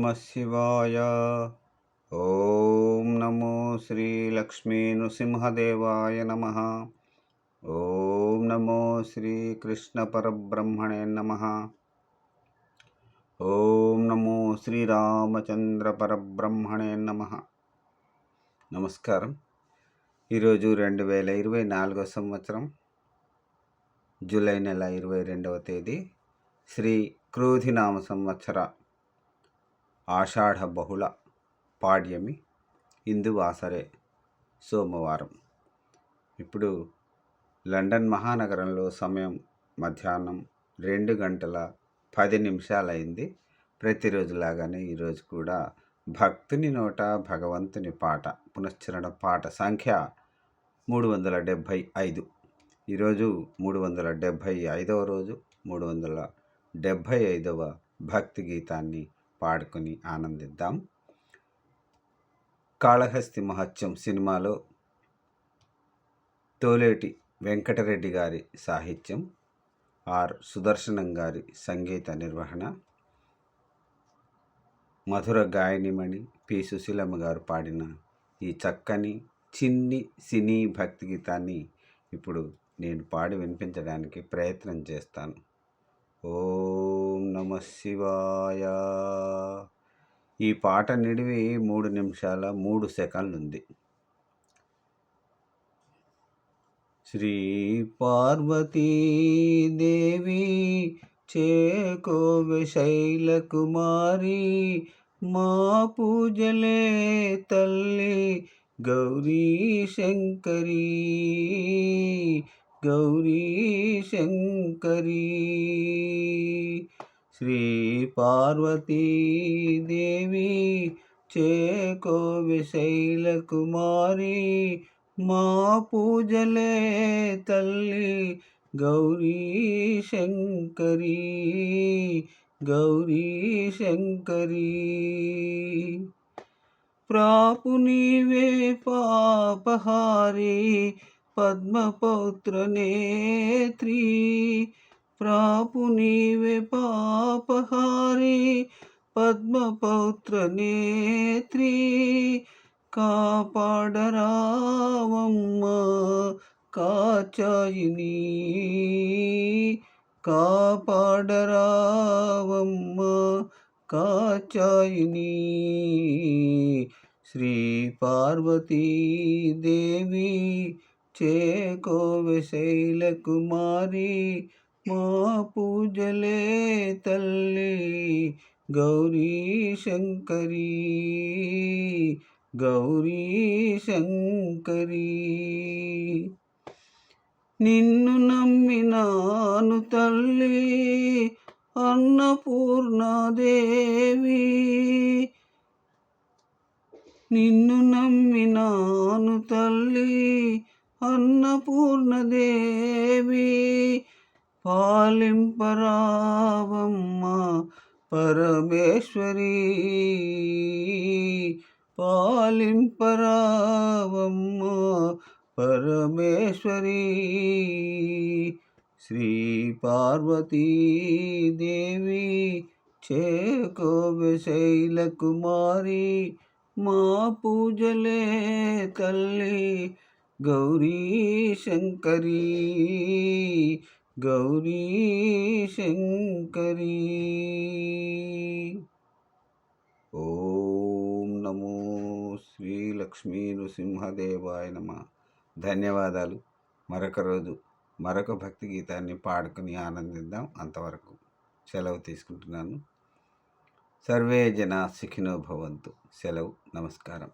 నమ శివాయ ఓం నమో శ్రీ లక్ష్మీ నృసింహదేవాయ నమ ఓం నమో శ్రీ కృష్ణ పరబ్రహ్మణే నమ ఓం నమో శ్రీరామచంద్ర పరబ్రహ్మణే నమ నమస్కారం ఈరోజు రెండు వేల ఇరవై నాలుగో సంవత్సరం జూలై నెల ఇరవై రెండవ తేదీ శ్రీ క్రోధినామ సంవత్సర ఆషాఢ బహుళ పాడ్యమి ఇందువాసరే సోమవారం. ఇప్పుడు లండన్ మహానగరంలో సమయం మధ్యాహ్నం రెండు గంటల పది నిమిషాలైంది. ప్రతిరోజులాగానే ఈరోజు కూడా భక్తుని నోట భగవంతుని పాట పునశ్చరణ పాట సంఖ్య మూడు వందల డెబ్భై ఐదు ఈరోజు మూడు వందల డెబ్భై ఐదవ రోజు మూడు వందల డెబ్భై ఐదవ భక్తి గీతాన్ని పాడుకొని ఆనందిద్దాం. కాళహస్తి మహత్యం సినిమాలో తోలేటి వెంకటరెడ్డి గారి సాహిత్యం ఆర్ సుదర్శనం గారి సంగీత నిర్వహణ మధుర గాయనిమణి పి సుశీలమ్మ గారు పాడిన ఈ చక్కని చిన్ని సినీ భక్తి గీతాన్ని ఇప్పుడు నేను పాడి వినిపించడానికి ప్రయత్నం చేస్తాను. ఓ నమ శివాయ. ఈ పాట నిడివి మూడు నిమిషాల మూడు సెకండ్లు ఉంది శ్రీ పార్వతీదేవి చేకోవ శైలకుమారి మా పూజలే తల్లి గౌరీ శంకరీ. గౌరీ శంకరీ. శ్రీ పార్వతీదేవి చేకోవి శైలకుమారి మా పూజలే తల్లి గౌరీ శంకరీ గౌరీ శంకరీ. ప్రాపు నీవే పాపహారీ పద్మపౌత్ర నేత్రీ. ప్రాపు నీవే పాపహారి పద్మపౌత్ర నేత్రి కాపాడరావమ్మ కాచాయిని. కాపాడరావమ్మ కాచాయిని. శ్రీ పార్వతీదేవి చేకోవశైల కుమారి మా పూజలే తల్లి గౌరీ శంకరీ. గౌరీ శంకరీ. నిన్ను నమ్మినాను తల్లి అన్నపూర్ణాదేవి. నిన్ను నమ్మినాను తల్లి అన్నపూర్ణదేవి. పాలింపరావమ్మా పరమేశ్వరి. పాలింపరావమ్మా పరమేశ్వరి. శ్రీ పార్వతీదేవి చేకోవ శైలకుమారి మా పూజలే తల్లి గౌరీ శంకరీ. గౌరీ శంకరీ. ఓం నమో శ్రీ లక్ష్మీ నృసింహదేవాయ నమ. ధన్యవాదాలు. మరొక రోజు మరొక భక్తి గీతాన్ని పాడుకుని ఆనందిద్దాం అంతవరకు. సెలవు తీసుకుంటున్నాను. సర్వే జన సుఖినో భవంతు. సెలవు. నమస్కారం.